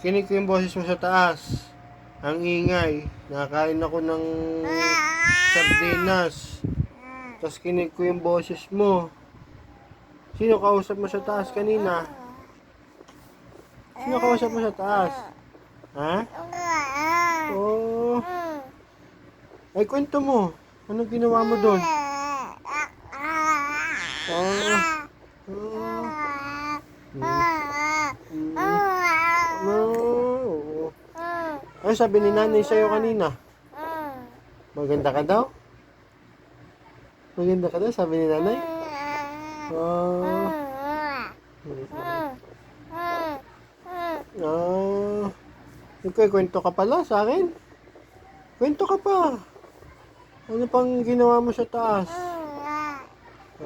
Kinig ko yung boses mo sa taas. Ang ingay. Nakakain ako ng sardinas. Tapos kinig ko yung boses mo. Sino kausap mo sa taas kanina? Sino kausap mo sa taas? Ha? Oh. Ay, kwento mo. Anong ginawa mo doon? Oh. Oh. No. Ano sabi ni nanay sa'yo kanina? Maganda ka daw? Maganda ka daw, sabi ni nanay? Oh. Ah. Nagkikwento ka pala sa akin? Kwento ka pa. Ano pang ginawa mo sa taas?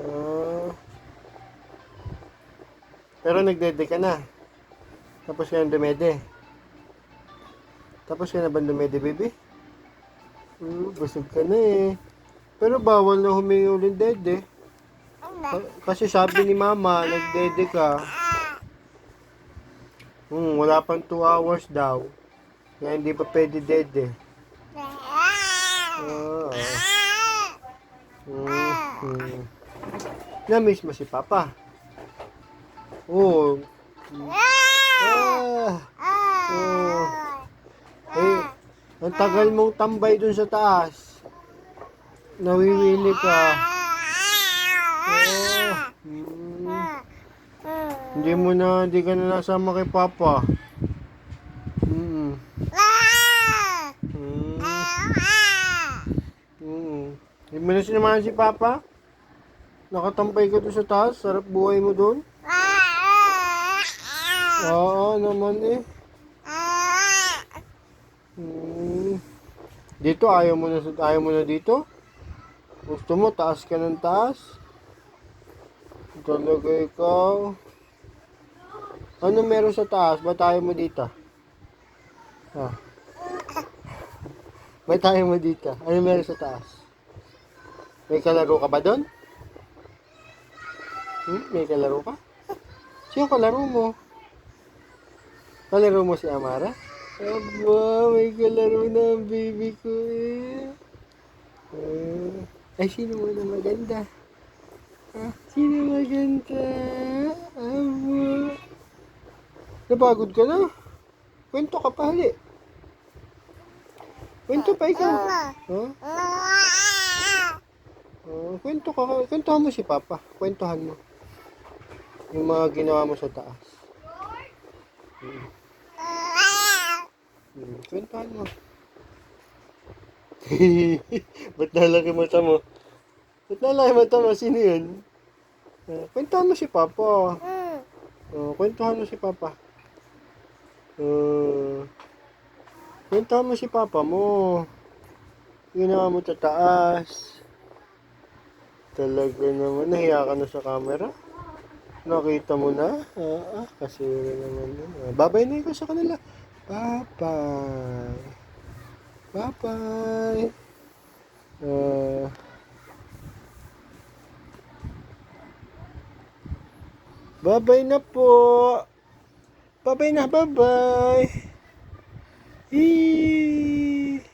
Ah. Pero nagdede ka na. Tapos na dumede. Tapos ka na ba dumede, baby? Hmm, busog ka na eh. Pero bawal na humingi ulit dede. Ka- Kasi sabi ni mama, nagdede ka. Hmm, wala pang 2 hours daw. Kaya hindi pa pwede dede. Ah. Hmm, hmm. Na-miss mo si Papa. Oo. Ah. Oo. Eh, ang tagal mong tambay dun sa taas. Nawiwili ka. Oo. Hmm. Hindi mo na, hindi ka na nasama kay Papa. Mm. Mm. Hindi mo na sinamahan si Papa? Nakatampay ka doon sa taas? Sarap buhay mo doon? Oo naman eh. Dito ayaw mo na ayaw mo na dito? Gusto mo taas ka ng taas? Talaga ikaw. Ano meron sa taas? Ba't ayaw mo dito? Ah. Ba't ayaw mo dito? Ano meron sa taas? May kalaro ka ba doon? Hmm? May kalaro ka? Sino kalaro mo? Kalaro mo si Amara? Aba, may kalaro na ang baby ko eh. Ah, ay, sino mo na maganda? Ah, sino maganda? Aba. Napagod ka na? Kwento ka pa, hali. Kwento pa ikaw. Huh? Oh, kwento ka. Kwentuhan mo si Papa. Kwentuhan mo. Yung mga ginawa mo sa taas. Hmm. Kwentuhan mo. Ba't nalaki mata mo? Ba't nalaki mata mo? Sino yun? Uh, kwentuhan mo si Papa. Oh, kwentuhan mo si Papa. Uh, kwentuhan mo si Papa mo. Ginawa mo sa taas. Talaga naman, nahiya ka na sa camera. Nakita mo na? Ah, ah kasi naman yun. Ah, babay na ikaw sa kanila. Bye-bye. Bye-bye. Uh, bye-bye na po. Bye-bye na, bye-bye. Eee.